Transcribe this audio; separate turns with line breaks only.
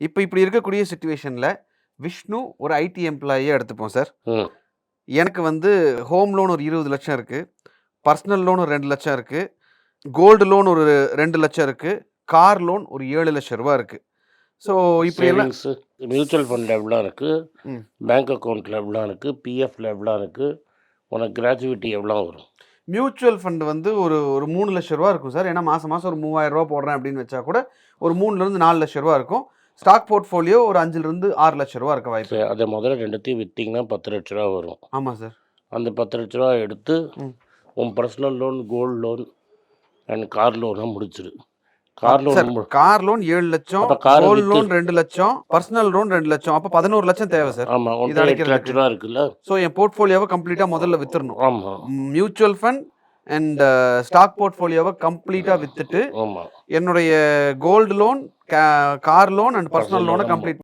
இப்போ இப்படி இருக்கக்கூடிய சுச்சுவேஷனில் விஷ்ணு ஒரு ஐடி எம்ப்ளாயியை எடுத்துப்போம் சார் எனக்கு வந்து ஹோம் லோன் ஒரு இருபது லட்சம் இருக்குது பர்சனல் லோன் ஒரு ரெண்டு லட்சம் இருக்குது கோல்டு லோன் ஒரு ரெண்டு லட்சம் இருக்குது கார் லோன் ஒரு ஏழு லட்சம் ரூபா இருக்குது ஸோ இப்படி எல்லாம்
சேவிங்ஸு மியூச்சுவல் ஃபண்ட் எவ்வளோ இருக்குது. பேங்க் அக்கௌண்ட்டில் எவ்வளோ இருக்குது பிஎஃப்ல எவ்வளோ இருக்குது உனக்கு கிராஜுவிட்டி எவ்வளோ வரும்?
மியூச்சுவல் ஃபண்ட் வந்து ஒரு ஒரு மூணு லட்ச ரூபா இருக்கும் சார் ஏன்னா மாதம் மாதம் ஒரு மூவாயிரம் ரூபா போடுறேன் அப்படின்னு வச்சா கூட ஒரு மூணுலேருந்து நாலு லட்ச ரூபா இருக்கும். ஸ்டாக் போர்ட்ஃபோலியோ ஒரு அஞ்சுலேருந்து ஆறு லட்ச ரூபா இருக்க வாய்ப்பு
அதை முதல்ல ரெண்டுத்தையும் விற்றீங்கன்னா பத்து லட்ச ரூபா வரும்.
ஆமாம் சார்.
அந்த பத்து லட்ச ரூபா எடுத்து. உன் personal loan gold loan and car லோனாக முடிச்சிரு. கார் லோன்
கார் லோன் ஏழு லட்சம் கோல்டு லோன் ரெண்டு லட்சம் பர்சனல் லோன் ரெண்டு லட்சம் அப்போ பதினோரு லட்சம் தேவை சார்.
ஆமாம்
இது அடைக்கிறதுக்கு.
லட்ச ரூபா இருக்குல்ல?
ஸோ என் போர்ட்ஃபோலியோவை கம்ப்ளீட்டாக முதல்ல வித்துடணும்
ஆமாம்
மியூச்சுவல் ஃபண்ட் அண்ட் ஸ்டாக் போர்ட்ஃபோலியோவை கம்ப்ளீட்டாக வித்துட்டு என்னுடைய gold loan car loan and personal லோனை கம்ப்ளீட்